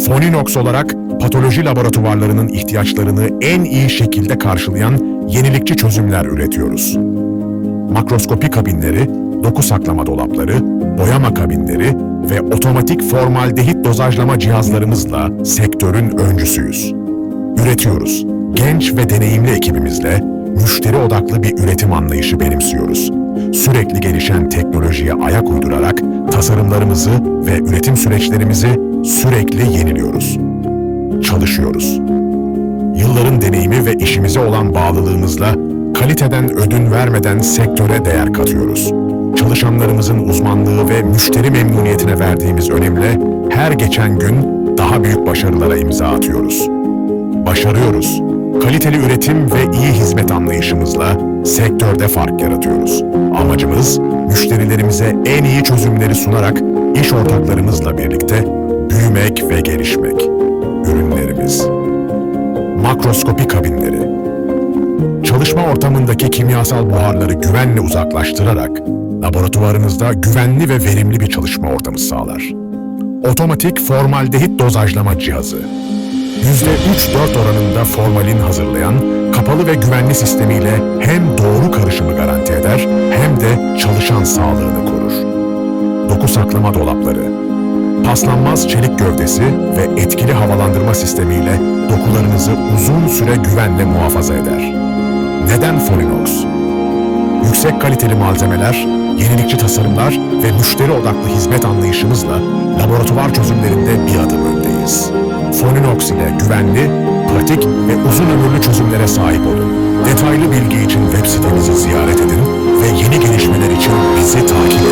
Foninox olarak patoloji laboratuvarlarının ihtiyaçlarını en iyi şekilde karşılayan yenilikçi çözümler üretiyoruz. Makroskopi kabinleri, doku saklama dolapları, boyama kabinleri ve otomatik formaldehit dozajlama cihazlarımızla sektörün öncüsüyüz. Üretiyoruz. Genç ve deneyimli ekibimizle müşteri odaklı bir üretim anlayışı benimsiyoruz. Sürekli gelişen teknolojiye ayak uydurarak tasarımlarımızı ve üretim süreçlerimizi sürekli yeniliyoruz. Çalışıyoruz. Yılların deneyimi ve işimize olan bağlılığımızla kaliteden ödün vermeden sektöre değer katıyoruz. Çalışanlarımızın uzmanlığı ve müşteri memnuniyetine verdiğimiz önemle her geçen gün daha büyük başarılara imza atıyoruz. Başarıyoruz. Kaliteli üretim ve iyi hizmet anlayışımızla sektörde fark yaratıyoruz. Amacımız müşterilerimize en iyi çözümleri sunarak iş ortaklarımızla birlikte büyümek ve gelişmek. Ürünlerimiz Makroskopi kabinleri Çalışma ortamındaki kimyasal buharları güvenle uzaklaştırarak laboratuvarınızda güvenli ve verimli bir çalışma ortamı sağlar. Otomatik formaldehit dozajlama cihazı %3-4 oranında formalin hazırlayan kapalı ve güvenli sistemiyle hem doğru karışımı garanti eder hem de çalışan sağlığını korur. Doku saklama dolapları Paslanmaz çelik gövdesi ve etkili havalandırma sistemiyle dokularınızı uzun süre güvenle muhafaza eder. Neden Forinox? Yüksek kaliteli malzemeler, yenilikçi tasarımlar ve müşteri odaklı hizmet anlayışımızla laboratuvar çözümlerinde bir adım öndeyiz. Foninox ile güvenli, pratik ve uzun ömürlü çözümlere sahip olun. Detaylı bilgi için web sitemizi ziyaret edin ve yeni gelişmeler için bizi takip edin.